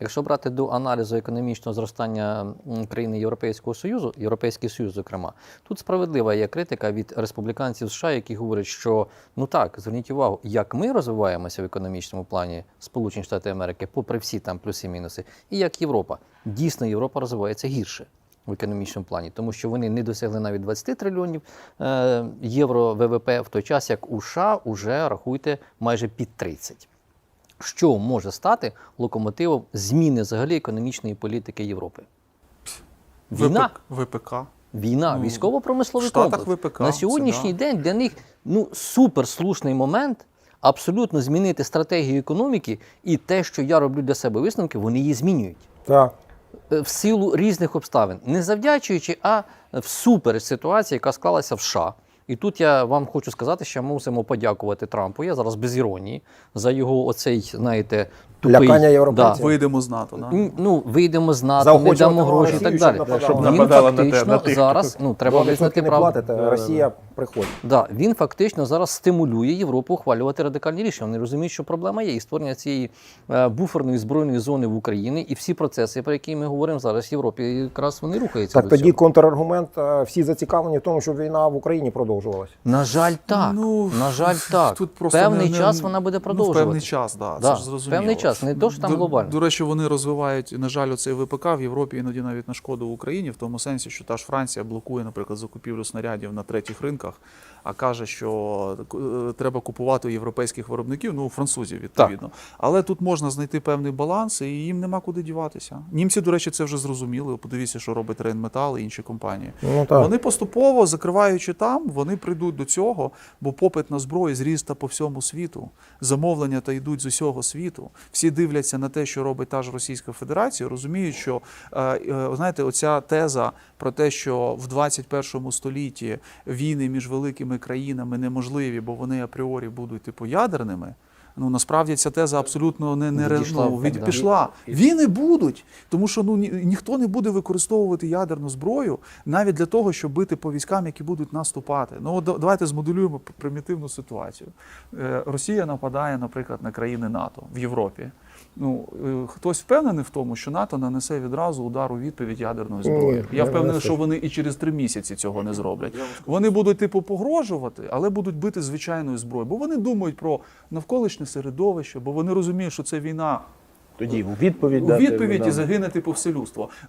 Якщо брати до аналізу економічного зростання країни Європейського Союзу, Європейський Союз, зокрема, тут справедлива є критика від республіканців США, які говорять, що ну так, зверніть увагу, як ми розвиваємося в економічному плані Сполучені Штати Америки, попри всі там плюси-мінуси, і як Європа. Дійсно, Європа розвивається гірше. В економічному плані, тому що вони не досягли навіть 20 трильйонів е, євро ВВП, в той час як у США вже рахуйте майже під 30 що може стати локомотивом зміни взагалі економічної політики Європи? Війна, ВПК. війна, Ну, військово-промисловий комплекс. ВПК, На сьогоднішній да. день для них ну суперслушний момент абсолютно змінити стратегію економіки, і те, що я роблю для себе висновки, вони її змінюють. Так. Е, в силу різних обставин, не завдячуючи, а всупереч ситуації, яка склалася в США. І тут я вам хочу сказати, що ми мусимо подякувати Трампу. Я зараз без іронії за його оцей, знаєте, тупий, Лякання європейців. Вийдемо з НАТО. Да? Ну, вийдемо з НАТО, не дамо гроші і так далі. Щоб Він нападала на те- фактично на тих, зараз, ну треба визнати правду. платите, Росія приходить. Да, він фактично зараз стимулює Європу ухвалювати радикальні рішення. Вони розуміють, що проблема є і створення цієї е, буферної збройної зони в Україні, і всі процеси, про які ми говоримо зараз в Європі, якраз вони рухаються. Так до тоді цього. контраргумент, е, всі зацікавлені в тому, щоб війна в Україні продовжувалася. На жаль, так. Ну, на жаль, так. Тут просто певний не- не- час вона буде Ну, продовжувати. певний час, да, Да, це ж зрозуміло. певний час, не то, що там до, глобально. До речі, вони розвивають, на жаль, оцей ВПК в Європі іноді навіть на шкоду Україні, в тому сенсі, що та ж Франція блокує, наприклад, закупівлю снарядів на третіх ринках, а каже, що е, треба купувати у європейських виробників, ну у французів відповідно. Але тут можна знайти певний баланс, і їм нема куди діватися. Німці, до речі, це вже зрозуміли. Подивіться, що робить Рейнметал і інші компанії. Ну так. Вони поступово, закриваючи там, вони прийдуть до цього, бо попит на зброю зріс та по всьому світу. Замовлення та йдуть з усього світу. Всі дивляться на те, що робить та ж Російська Федерація, розуміють, що е, е, знаєте, оця теза про те, що в 21 столітті війни між великими країнами неможливі, бо вони апріорі будуть типу ядерними. Ну насправді ця теза абсолютно не, не ну, від, пішла. Війни будуть, тому що ну ні, ніхто не буде використовувати ядерну зброю навіть для того, щоб бити по військам, які будуть наступати. Ну от давайте змоделюємо примітивну ситуацію. Е, Росія нападає, наприклад, на країни НАТО в Європі. Ну е, хтось впевнений в тому, що НАТО нанесе відразу удар у відповідь ядерною зброєю. Ні, Я не впевнений, що вони і через три місяці цього не зроблять. Вони будуть типу погрожувати, але будуть бити звичайною зброєю, бо вони думають про навколишнє середовище, бо вони розуміють, що це війна Тоді у відповідь у дати, відповідь да. і загине типу.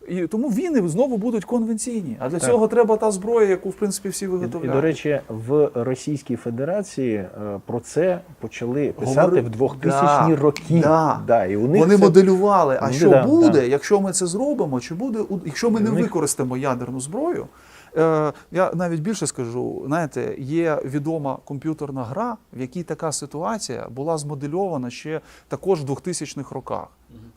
І тому війни знову будуть конвенційні. А для цього треба та зброя, яку в принципі всі І, виготовляють. до речі, в Російській Федерації е, про це почали писати Говори- в 2000 Да, роки. да. Да, і у них Вони це... моделювали, а Ну, що да, буде, да. якщо ми це зробимо, чи буде, якщо ми не них- використаємо ядерну зброю. Е, я навіть більше скажу, знаєте, є відома комп'ютерна гра, в якій така ситуація була змодельована ще також в 2000-х роках.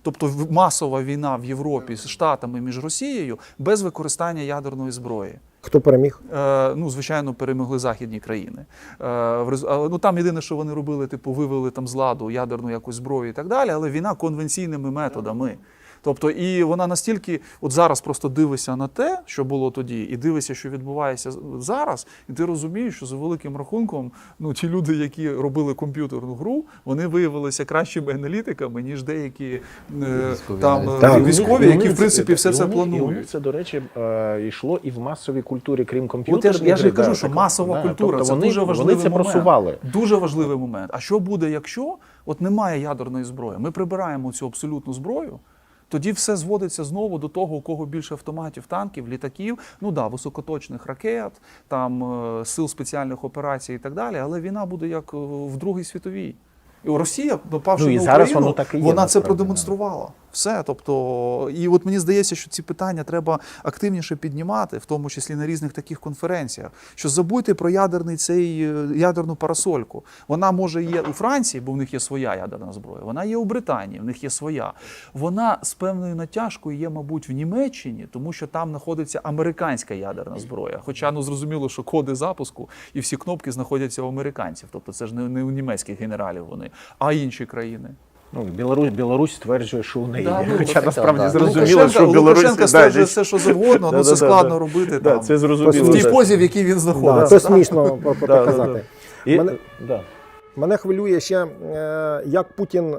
Тобто масова війна в Європі з Штатами між Росією без використання ядерної зброї. Хто переміг? Е, ну, звичайно, перемогли західні країни. Е, ну, там єдине, що вони робили, типу, вивели там з ладу ядерну якусь зброю і так далі, але війна конвенційними методами. Тобто, і вона настільки, от зараз просто дивишся на те, що було тоді, і дивишся, що відбувається зараз, і ти розумієш, що за великим рахунком, ну ті люди, які робили комп'ютерну гру, вони виявилися кращими аналітиками, ніж деякі е, Військові там е, Так. Військові, які в принципі це- все це планують. це, до речі, е, йшло і в масовій культурі, крім От я, ж- я ж і кажу, що так, масова да, культура тобто це вони, дуже важливий Вони це момент. просували. Дуже важливий момент. А що буде, якщо от немає ядерної зброї? Ми прибираємо цю абсолютну зброю. Тоді все зводиться знову до того, у кого більше автоматів, танків, літаків, ну да, високоточних ракет, там е, сил спеціальних операцій і так далі. Але війна буде як е, в Другій світовій. Росія, напавши Ну, і на зараз Україну, воно так і є, вона це продемонструвала. Все. Тобто, і от мені здається, що ці питання треба активніше піднімати, в тому числі на різних таких конференціях. Що забудьте про ядерний цей е, ядерну парасольку. Вона може є у Франції, бо в них є своя ядерна зброя. Вона є у Британії, в них є своя. Вона з певною натяжкою є, мабуть, в Німеччині, тому що там знаходиться американська ядерна зброя. Хоча ну зрозуміло, що коди запуску і всі кнопки знаходяться у американців. Тобто це ж не, не у німецьких генералів вони, а інші країни. Ну, Білорусь, Білорусь стверджує, що у неї Да, є. ну, Хоча насправді да. зрозуміло, Лукашенка, що Білорусь... Лукашенка стверджує все, що завгодно, ну це складно робити Да, там. це зрозуміло. в тій позі, в якій він Да, знаходиться. це смішно показати. Мене- хвилює ще, е, як Путін е,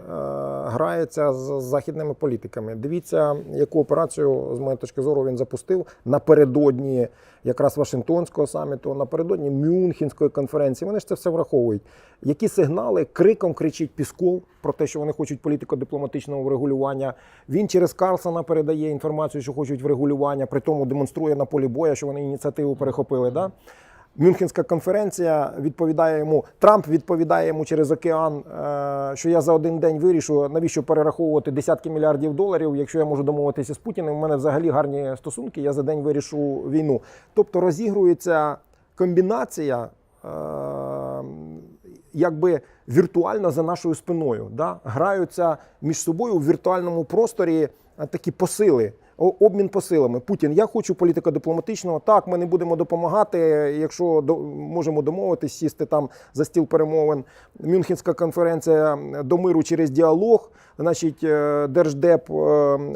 грається з західними політиками. Дивіться, яку операцію, з моєї точки зору, він запустив напередодні якраз Вашингтонського саміту, напередодні Мюнхенської конференції. Вони ж це все враховують. Які сигнали криком кричить Пісков про те, що вони хочуть політико-дипломатичного врегулювання. Він через Карлсона передає інформацію, що хочуть врегулювання, при тому демонструє на полі боя, що вони ініціативу перехопили. Да? Мюнхенська конференція відповідає йому. Трамп відповідає йому через океан, е, що я за один день вирішу, навіщо перераховувати десятки мільярдів доларів, якщо я можу домовитися з Путіним. У мене взагалі гарні стосунки. Я за день вирішу війну. Тобто розігрується комбінація. е, Якби віртуально за нашою спиною, да? граються між собою в віртуальному просторі е, такі посили, обмін посилами. Путін, я хочу політико-дипломатичного. Так, ми не будемо допомагати, якщо до, можемо домовитись, сісти там за стіл перемовин. Мюнхенська конференція до миру через діалог. Значить, е, Держдеп е,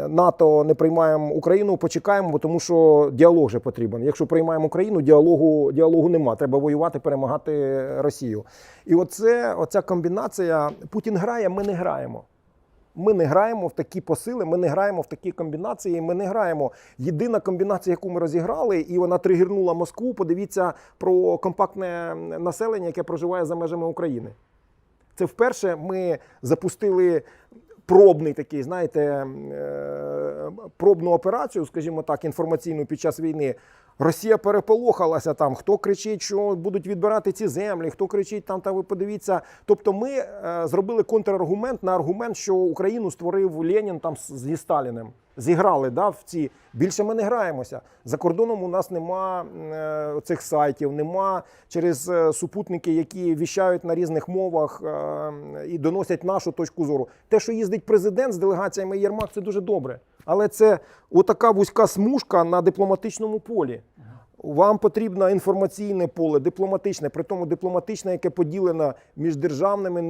НАТО не приймаємо Україну, почекаємо, тому що діалог же потрібен. Якщо приймаємо Україну, діалогу, діалогу нема. Треба воювати, перемагати Росію. І оце, оця комбінація. Путін грає, ми не граємо. Ми не граємо в такі посили, ми не граємо в такі комбінації. Ми не граємо. Єдина комбінація, яку ми розіграли, і вона тригернула Москву. Подивіться про компактне населення, яке проживає за межами України. Це вперше ми запустили пробний такий, знаєте, е, пробну операцію, скажімо так, інформаційну під час війни. Росія переполохалася там, хто кричить, що будуть відбирати ці землі, хто кричить там, та ви подивіться. Тобто, ми е, зробили контраргумент на аргумент, що Україну створив Ленін там зі Сталіним. Зіграли да, в ці. Більше ми не граємося. За кордоном у нас нема е, цих сайтів, нема через е, супутники, які віщають на різних мовах е, і доносять нашу точку зору. Те, що їздить президент з делегаціями Єрмак, це дуже добре. Але це отака вузька смужка на дипломатичному полі. Вам потрібно інформаційне поле, дипломатичне, при тому дипломатичне, яке поділено між державними,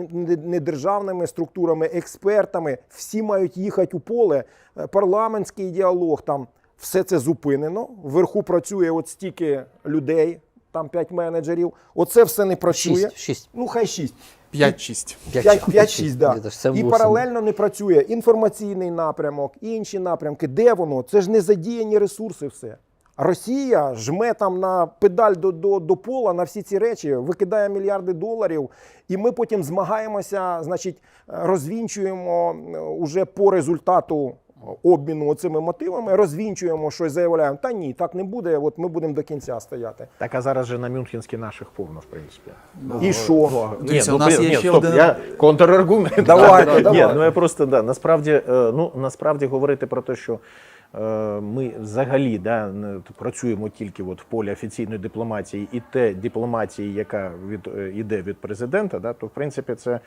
недержавними структурами, експертами. Всі мають їхати у поле. Е, Парламентський діалог там все це зупинено. Вверху працює от стільки людей, там п'ять менеджерів. Оце все не працює. Шість, шість. Ну, хай шість. 5-6. 5-6, да. Це ж це І паралельно не працює інформаційний напрямок, інші напрямки. Де воно? Це ж не задіяні ресурси все. Росія жме там на педаль до, до, до пола на всі ці речі, викидає мільярди доларів, і ми потім змагаємося, значить, розвінчуємо е, уже по результату обміну цими мотивами, розвінчуємо щось, заявляємо. Та ні, так не буде. От ми будемо до кінця стояти. Так, а зараз же на Мюнхенській наших повно, в принципі. І що? Ні, ну, у нас є ще стоп, один- я контраргумент. Давайте, Ні, ну я просто да, насправді, е, ну насправді говорити про те, що е, ми взагалі да, не- працюємо тільки от в полі офіційної дипломатії, і те дипломатії, яка від е, іде від президента, да, то в принципі це.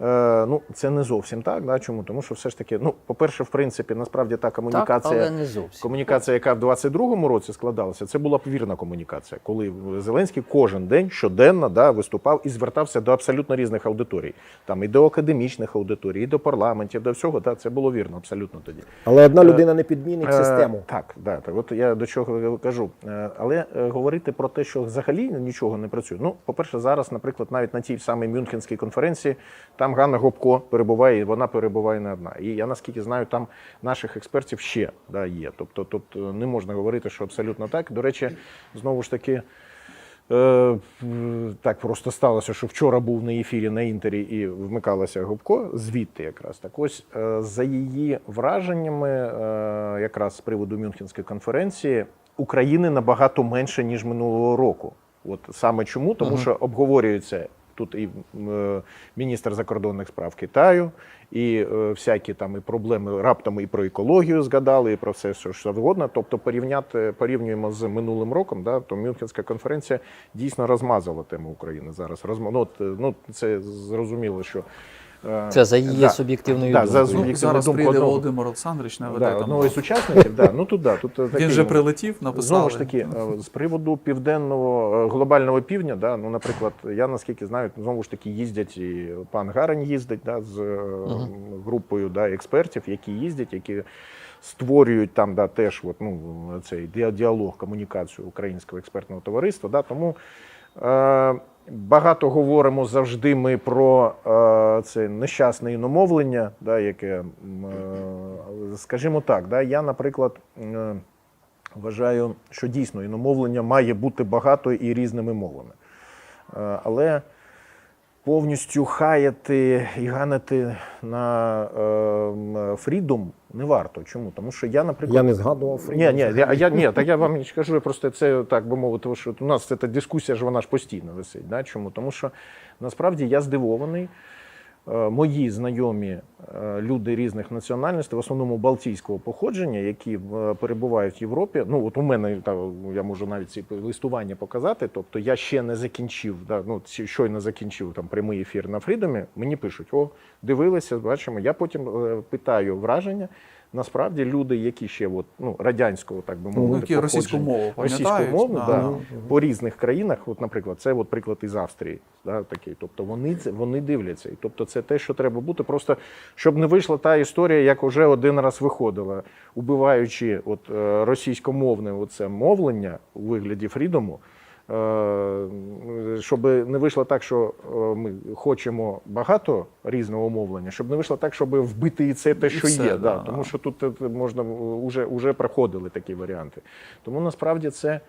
Е, Ну, це не зовсім так. Да? Чому? Тому що все ж таки, ну, по-перше, в принципі, насправді та комунікація, але не зовсім. комунікація, яка в 22-му році складалася, це була б вірна комунікація, коли Зеленський кожен день щоденно да, виступав і звертався до абсолютно різних аудиторій. Там і до академічних аудиторій, і до парламентів, до всього. Да, це було вірно абсолютно тоді. Але одна людина не підмінить Е, систему. Так, да, так. От я до чого кажу. Е, Але е, говорити про те, що взагалі нічого не працює. Ну, по-перше, зараз, наприклад, навіть на тій самій Мюнхенській конференції, там Ганна Гопко перебуває, і вона перебуває не одна. І я наскільки знаю, там наших експертів ще да, є. Тобто тут е, не можна говорити, що абсолютно так. До речі, знову ж таки. Е, так просто сталося, що вчора був на ефірі на інтері і вмикалася Губко, звідти якраз. Так ось е, за її враженнями, якраз з приводу Мюнхенської конференції, України набагато менше, ніж минулого року. От саме чому? Тому що обговорюється тут і е, міністр закордонних справ Китаю, і е, всякі там і проблеми раптом і про екологію згадали, і про все що завгодно. Тобто порівняти порівнюємо з минулим роком, да, то Мюнхенська конференція дійсно розмазала тему України зараз. Розма... Ну, е, ну, це зрозуміло, що Це за її да, суб'єктивною да, за думкою. Ну, суб'єктивну зараз думку прийде одного- Володимир Олександрович, наведе да, там. одного із учасників. Да, ну тут, да, тут, е, Він такий, вже прилетів, написали. Знову ж таки, е, з приводу південного е, глобального півдня, да, ну, наприклад, я наскільки знаю, знову ж таки їздять і пан Гарань їздить да, з е, групою да, експертів, які їздять, які створюють там да, теж от, ну, цей діалог, комунікацію українського експертного товариства. Да, тому е, Багато говоримо завжди ми про е, це нещасне іномовлення, да, яке, е, скажімо так, да, я, наприклад, е, вважаю, що дійсно іномовлення має бути багато і різними мовами. Е, але повністю хаяти і ганити на е, фрідом не варто. Чому? Тому що я, наприклад, Я не згадував Фрідом. ні, ні, я, я, ні, так я вам не скажу, просто це так би мовити, що у нас ця дискусія ж вона ж постійно висить. Да? Чому? Тому що насправді я здивований. Е, Мої знайомі е, люди різних національностей, в основному балтійського походження, які е, перебувають в Європі. Ну от у мене та, я можу навіть ці листування показати. Тобто я ще не закінчив, да, ну щойно закінчив там прямий ефір на Фрідомі. Мені пишуть: о, дивилися, бачимо. Я потім питаю враження. Насправді люди, які ще от, ну, радянського, так би мовити, які російську мову російськомовну, да. да, по різних країнах, от, наприклад, це от приклад із Австрії, да, такий. Тобто вони це вони дивляться. І тобто це те, що треба бути, просто щоб не вийшла та історія, як вже один раз виходила, убиваючи от е, російськомовне оце мовлення у вигляді фрідому. Е, Щоб не вийшло так, що е, ми хочемо багато різного мовлення, щоб не вийшло так, щоб вбити і це те, що все, є. да. Да, тому що тут е, можна вже, вже проходили такі варіанти. Тому насправді це.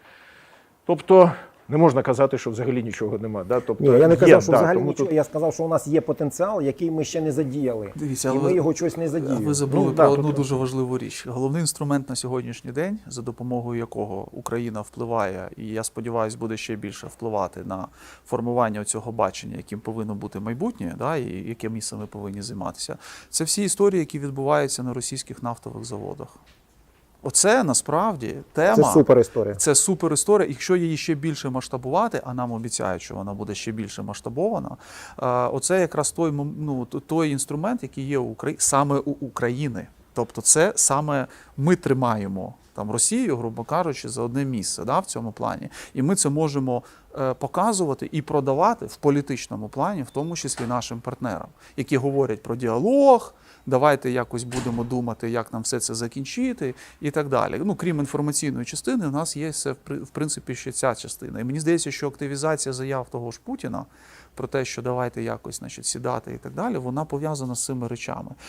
Тобто не можна казати, що взагалі нічого нема. Да? Тобто, Ні, я не є, казав, що да, взагалі нічого. тут- Я сказав, що у нас є потенціал, який ми ще не задіяли. Дивіться, і але ми його щось не задіяли. Ви забули Ну, про да, одну тут- дуже важливу річ. Головний інструмент на сьогоднішній день, за допомогою якого Україна впливає, і я сподіваюся, буде ще більше впливати на формування цього бачення, яким повинно бути майбутнє, да, і яке місце ми повинні займатися. Це всі історії, які відбуваються на російських нафтових заводах. Оце насправді тема. Це супер історія. Це супер історія. Якщо її ще більше масштабувати, а нам обіцяють, що вона буде ще більше масштабована. е, Оце якраз той ну, той інструмент, який є у Украї... саме у України. Тобто, це саме ми тримаємо там Росію, грубо кажучи, за одне місце да, в цьому плані. І ми це можемо е, показувати і продавати в політичному плані, в тому числі нашим партнерам, які говорять про діалог. Давайте якось будемо думати, як нам все це закінчити, і так далі. Ну, крім інформаційної частини, у нас є все в принципі ще ця частина. І мені здається, що активізація заяв того ж Путіна про те, що давайте якось значить, сідати і так далі, вона пов'язана з цими речами.